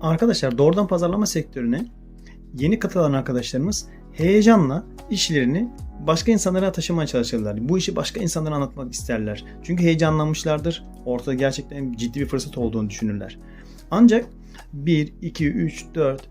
Arkadaşlar doğrudan pazarlama sektörüne yeni katılan arkadaşlarımız heyecanla işlerini başka insanlara taşımaya çalışırlar. Bu işi başka insanlara anlatmak isterler. Çünkü heyecanlanmışlardır. Ortada gerçekten ciddi bir fırsat olduğunu düşünürler. Ancak 1, 2, 3, 4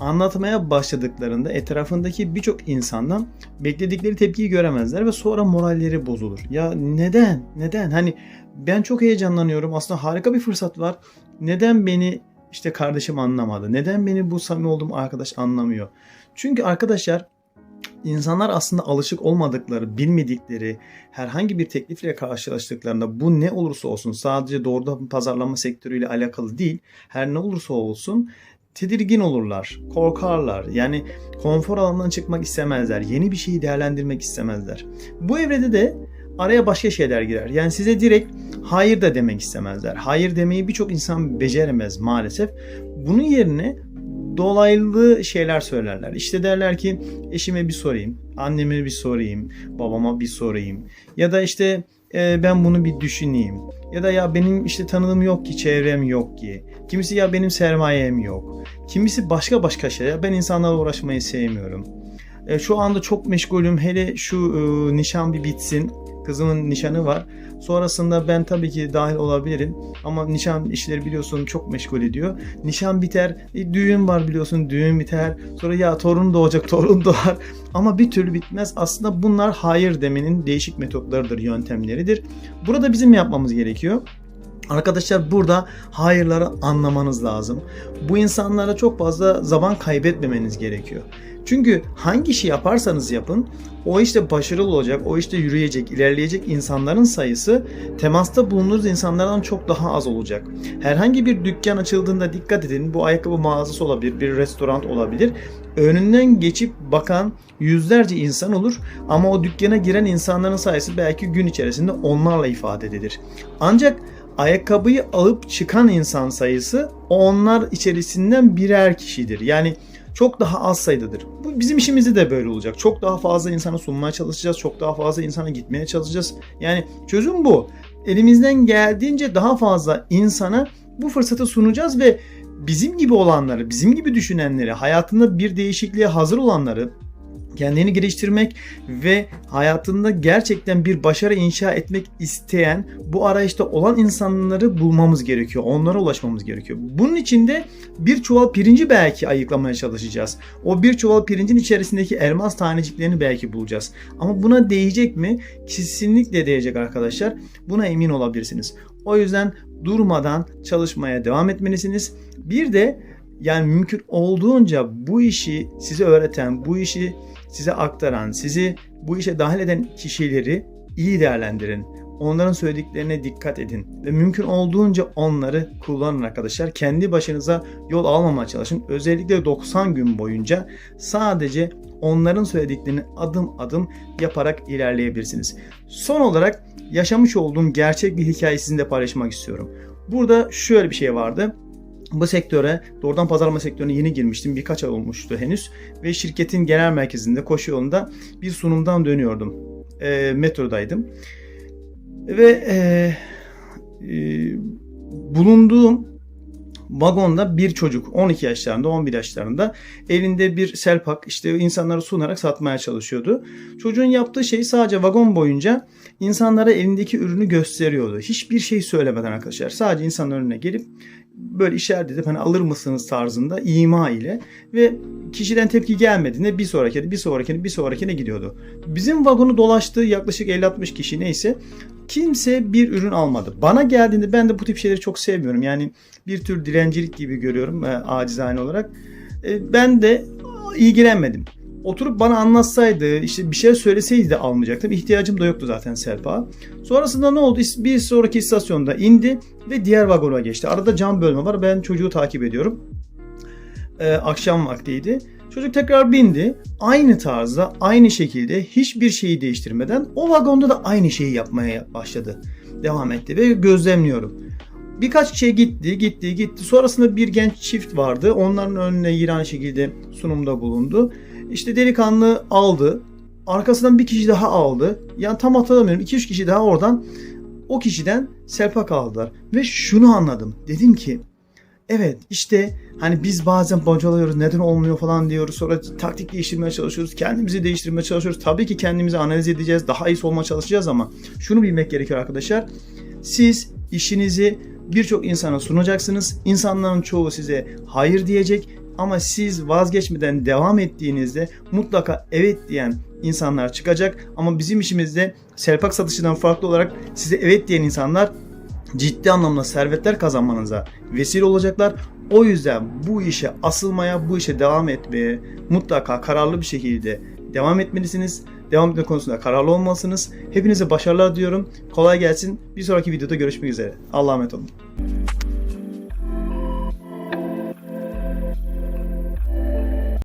anlatmaya başladıklarında etrafındaki birçok insandan bekledikleri tepkiyi göremezler ve sonra moralleri bozulur. Ya neden? Neden? Hani ben çok heyecanlanıyorum. Aslında harika bir fırsat var. Neden beni işte kardeşim anlamadı? Neden beni bu samimi olduğum arkadaş anlamıyor? Çünkü arkadaşlar insanlar aslında alışık olmadıkları, bilmedikleri herhangi bir teklifle karşılaştıklarında bu ne olursa olsun sadece doğrudan pazarlama sektörüyle alakalı değil, her ne olursa olsun tedirgin olurlar, korkarlar. Yani konfor alanından çıkmak istemezler. Yeni bir şeyi değerlendirmek istemezler. Bu evrede de araya başka şeyler girer. Yani size direkt hayır da demek istemezler. Hayır demeyi birçok insan beceremez maalesef. Bunun yerine dolaylı şeyler söylerler. İşte derler ki eşime bir sorayım, anneme bir sorayım, babama bir sorayım. Ya da işte e, ben bunu bir düşüneyim. Ya da ya benim işte tanıdığım yok ki, çevrem yok ki. Kimisi ya benim sermayem yok. Kimisi başka başka şeyler. Ben insanlarla uğraşmayı sevmiyorum. E, şu anda çok meşgulüm. Hele şu e, nişan bir bitsin. Kızımın nişanı var. Sonrasında ben tabii ki dahil olabilirim. Ama nişan işleri biliyorsun çok meşgul ediyor. Nişan biter. E, düğün var biliyorsun. Düğün biter. Sonra ya torun doğacak. Torun doğar. Ama bir türlü bitmez. Aslında bunlar hayır demenin değişik metotlarıdır, yöntemleridir. Burada bizim yapmamız gerekiyor. Arkadaşlar burada hayırları anlamanız lazım. Bu insanlara çok fazla zaman kaybetmemeniz gerekiyor. Çünkü hangi işi yaparsanız yapın o işte başarılı olacak, o işte yürüyecek, ilerleyecek insanların sayısı temasta bulunduğunuz insanlardan çok daha az olacak. Herhangi bir dükkan açıldığında dikkat edin. Bu ayakkabı mağazası olabilir, bir restoran olabilir. Önünden geçip bakan yüzlerce insan olur ama o dükkana giren insanların sayısı belki gün içerisinde onlarla ifade edilir. Ancak ayakkabıyı alıp çıkan insan sayısı onlar içerisinden birer kişidir. Yani çok daha az sayıdadır. Bu bizim işimizde de böyle olacak. Çok daha fazla insana sunmaya çalışacağız. Çok daha fazla insana gitmeye çalışacağız. Yani çözüm bu. Elimizden geldiğince daha fazla insana bu fırsatı sunacağız ve bizim gibi olanları, bizim gibi düşünenleri, hayatında bir değişikliğe hazır olanları kendini geliştirmek ve hayatında gerçekten bir başarı inşa etmek isteyen bu arayışta olan insanları bulmamız gerekiyor. Onlara ulaşmamız gerekiyor. Bunun için de bir çuval pirinci belki ayıklamaya çalışacağız. O bir çuval pirincin içerisindeki elmas taneciklerini belki bulacağız. Ama buna değecek mi? Kesinlikle değecek arkadaşlar. Buna emin olabilirsiniz. O yüzden durmadan çalışmaya devam etmelisiniz. Bir de yani mümkün olduğunca bu işi size öğreten, bu işi size aktaran, sizi bu işe dahil eden kişileri iyi değerlendirin. Onların söylediklerine dikkat edin ve mümkün olduğunca onları kullanın arkadaşlar. Kendi başınıza yol almamaya çalışın. Özellikle 90 gün boyunca sadece onların söylediklerini adım adım yaparak ilerleyebilirsiniz. Son olarak yaşamış olduğum gerçek bir hikayeyi sizinle paylaşmak istiyorum. Burada şöyle bir şey vardı bu sektöre, doğrudan pazarlama sektörüne yeni girmiştim. Birkaç ay olmuştu henüz. Ve şirketin genel merkezinde, koşu yolunda bir sunumdan dönüyordum. E, metrodaydım. Ve e, e, bulunduğum vagonda bir çocuk 12 yaşlarında 11 yaşlarında elinde bir selpak işte insanlara sunarak satmaya çalışıyordu. Çocuğun yaptığı şey sadece vagon boyunca insanlara elindeki ürünü gösteriyordu. Hiçbir şey söylemeden arkadaşlar. Sadece insanların önüne gelip böyle işaret edip hani alır mısınız tarzında ima ile ve kişiden tepki gelmediğinde bir sonrakine bir sonrakine bir sonrakine gidiyordu. Bizim vagonu dolaştığı yaklaşık 50-60 kişi neyse kimse bir ürün almadı. Bana geldiğinde ben de bu tip şeyleri çok sevmiyorum. Yani bir tür dilencilik gibi görüyorum e, acizane olarak. E, ben de ilgilenmedim. Oturup bana anlatsaydı, işte bir şey söyleseydi de almayacaktım. İhtiyacım da yoktu zaten Selpa. Sonrasında ne oldu? Bir sonraki istasyonda indi ve diğer vagona geçti. Arada cam bölme var. Ben çocuğu takip ediyorum. Ee, akşam vaktiydi. Çocuk tekrar bindi. Aynı tarzda, aynı şekilde hiçbir şeyi değiştirmeden o vagonda da aynı şeyi yapmaya başladı. Devam etti ve gözlemliyorum. Birkaç şey gitti, gitti, gitti. Sonrasında bir genç çift vardı. Onların önüne aynı şekilde sunumda bulundu. İşte delikanlı aldı. Arkasından bir kişi daha aldı. Yani tam hatırlamıyorum. 2-3 kişi daha oradan o kişiden selpak aldılar. Ve şunu anladım. Dedim ki Evet işte hani biz bazen bocalıyoruz neden olmuyor falan diyoruz. Sonra taktik değiştirmeye çalışıyoruz. Kendimizi değiştirmeye çalışıyoruz. Tabii ki kendimizi analiz edeceğiz. Daha iyi olmaya çalışacağız ama şunu bilmek gerekiyor arkadaşlar. Siz işinizi birçok insana sunacaksınız. İnsanların çoğu size hayır diyecek ama siz vazgeçmeden devam ettiğinizde mutlaka evet diyen insanlar çıkacak. Ama bizim işimizde selpak satışından farklı olarak size evet diyen insanlar ciddi anlamda servetler kazanmanıza vesile olacaklar. O yüzden bu işe asılmaya, bu işe devam etmeye mutlaka kararlı bir şekilde devam etmelisiniz. Devam etme konusunda kararlı olmalısınız. Hepinize başarılar diyorum. Kolay gelsin. Bir sonraki videoda görüşmek üzere. Allah'a emanet olun.